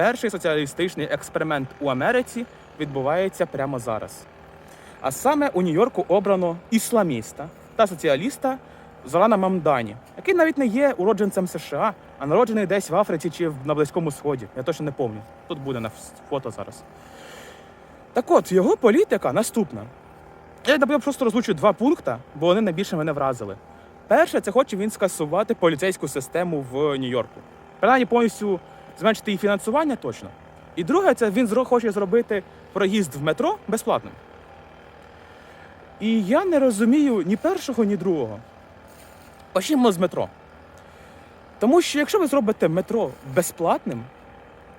перший соціалістичний експеримент у Америці відбувається прямо зараз. А саме у Нью-Йорку обрано ісламіста та соціаліста Зорана Мамдані, який навіть не є уродженцем США, а народжений десь в Африці чи на Близькому Сході. Я точно не пам'ятаю. Тут буде на фото зараз. Так от, його політика наступна. Я я просто розлучу два пункти, бо вони найбільше мене вразили. Перше, це хоче він скасувати поліцейську систему в Нью-Йорку. Принаймні повністю зменшити її фінансування точно. І друге, це він хоче зробити проїзд в метро безплатним. І я не розумію ні першого, ні другого. Почнімо з метро. Тому що якщо ви зробите метро безплатним,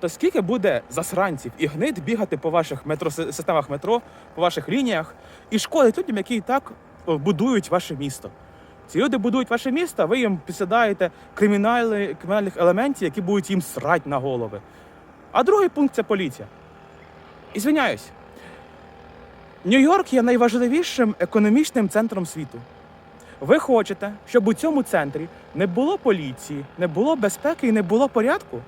то скільки буде засранців і гнид бігати по ваших метро, системах метро, по ваших лініях і шкодить людям, які і так будують ваше місто. Ці люди будують ваше місто, ви їм кримінали, кримінальних елементів, які будуть їм срать на голови. А другий пункт це поліція. І звиняюсь. Нью-Йорк є найважливішим економічним центром світу. Ви хочете, щоб у цьому центрі не було поліції, не було безпеки і не було порядку?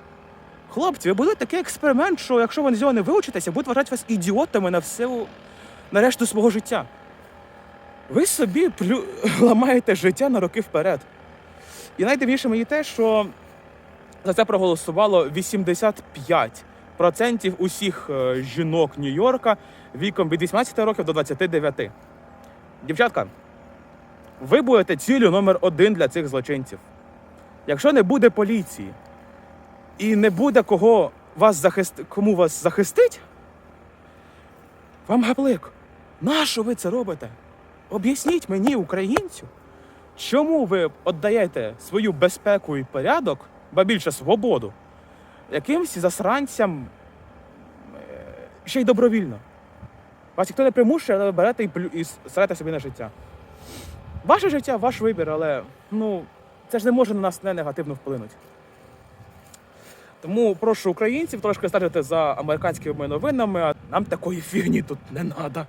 Хлопці, ви були такий експеримент, що якщо ви з нього не вивчитеся, будуть вважати вас ідіотами на всю на решту свого життя. Ви собі плю... ламаєте життя на роки вперед. І найдивніше мені те, що за це проголосувало 85% усіх е, жінок Нью-Йорка віком від 18 років до 29. Дівчатка, ви будете цілю номер один для цих злочинців. Якщо не буде поліції і не буде кого вас захист... кому вас захистить, вам гаплик. Нащо ви це робите? Об'ясніть мені, українцю, чому ви віддаєте свою безпеку і порядок, ба більше свободу, якимсь засранцям е, ще й добровільно. Вас ніхто не примушує, але ви берете і, плю... і срете собі на життя. Ваше життя, ваш вибір, але ну, це ж не може на нас не негативно вплинути. Тому прошу українців трошки стежити за американськими новинами, а нам такої фігні тут не треба.